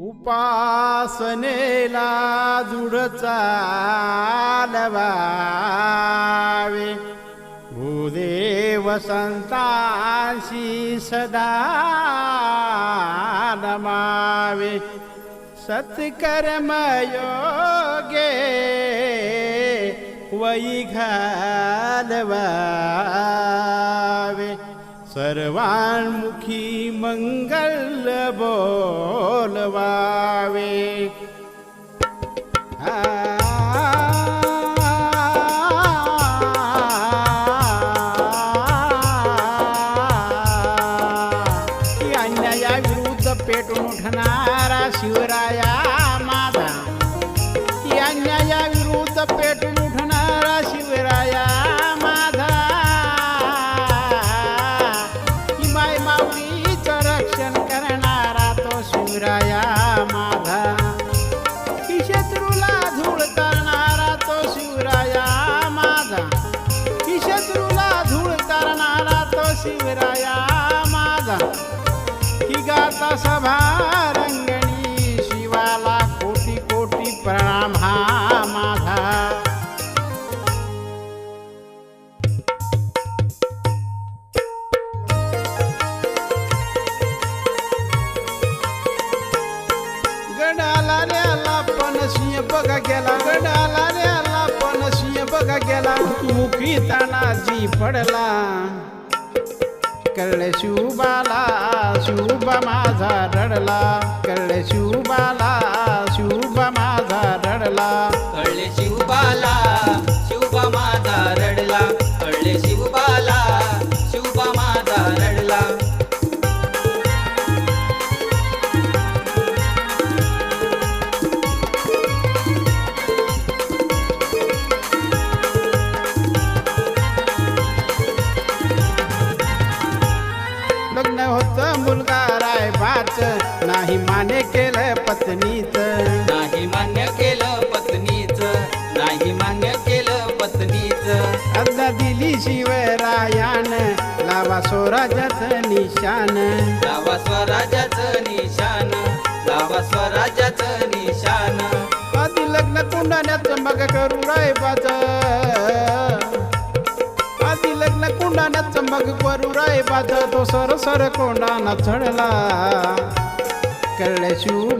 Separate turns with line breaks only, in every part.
उपासनेला दृढ चालवावे. भूदेव संतांशी सदा नमावे. सत्कर्म योगे वै घालवावे. सर्वांमुखी मंगल बोलवावे की अन्यायाविरुद्ध पेटून उठणारा शिवराया माझा की अन्यायाविरुद्ध पेट शिवराया माझा की गाता सभा रंगणी शिवाला कोटी कोटी प्रणाम हा माझा. गडाला न्याला पण सिंह बघा गेला. गडाला न्याला पण सिंह बघा गेला. मुखी तानाजी पडला. कळले शिवबाला शिवबा माझा रडला. कळले शिवबाला शिवबा माझा रडला.
कळले शिवबाला शिवबा माझा रडला. कळले शिवबा
लग्न होत मुलगा रायबाच. नाही माने केलं पत्नीच.
नाही मान्य केलं पत्नीच. नाही मान्य केलं पत्नीच.
अद्दा दिली शिवरायान लावा स्वराजाच निशान.
लावा स्वराज्याचं निशान. लावा स्वराज्याचं निशान.
आधी लग्न कुंडाण्याचं मग करू रायबाच. लग्न मग करू राय बाजा तो सर सर कोंडा न चढला. कळले
शिव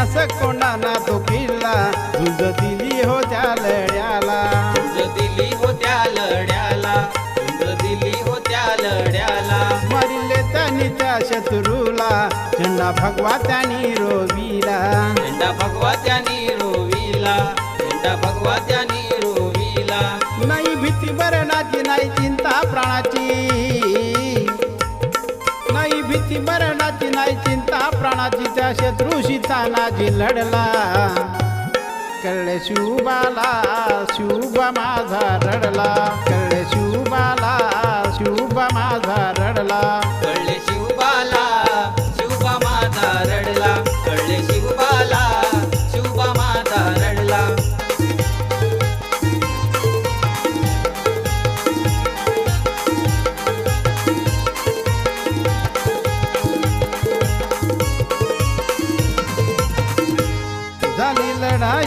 जिंकण्यास कोणाला तो किल्ला झुंज दिली हो त्या लढ्याला.
झुंज दिली होत्या लढ्याला. झुंज दिली होत्या लढ्याला.
मारिले त्यांनी त्या शत्रूला. झेंडा भगवा त्यांनी रोविला.
झेंडा भगवा त्यानी रोविला. झेंडा भगवा त्यानी
चिंता त्या शत्रूशी तानाजी लढला. कळले शिवबाला शिवबा माझा रडला. कळले शिवबाला शिवबा माझा रडला.
कळले शिवबाला शिवबा माझा रडला.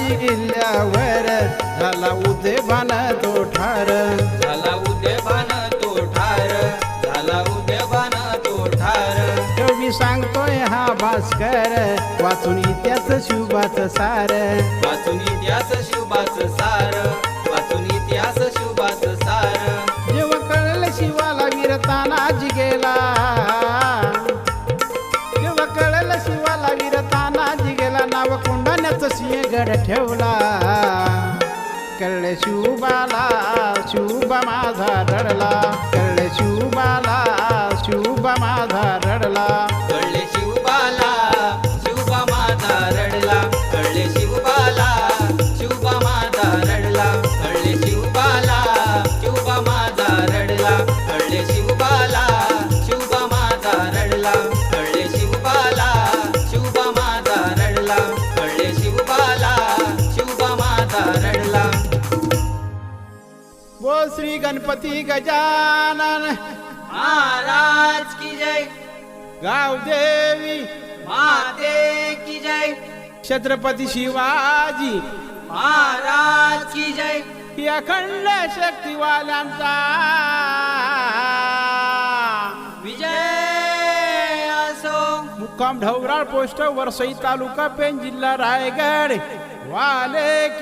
गेल्यावर झाला उद्योगान तो ठार
झाला उद्यभान तो ठार झाला उद्यभान तो ठार
मी सांगतोय हा भास्कर वाचून इतिहास शिवबाच सार.
वाचून इतिहास शिवबाच सार.
कोंडाण्याचं सिंहगड ठेवला. कळले शिवबाला शिवबा माझा रडला. कळले श्री गणपति गजानन।
महाराज की जय।
गावदेवी
माते की जय।
छत्रपति शिवाजी।
महाराज की जय।
अखंड शक्तिवाल्यांचा
विजय असो
मुक्काम ढवराळ पोस्ट वरसई तालुका पेन जिल्हा रायगड। वाले की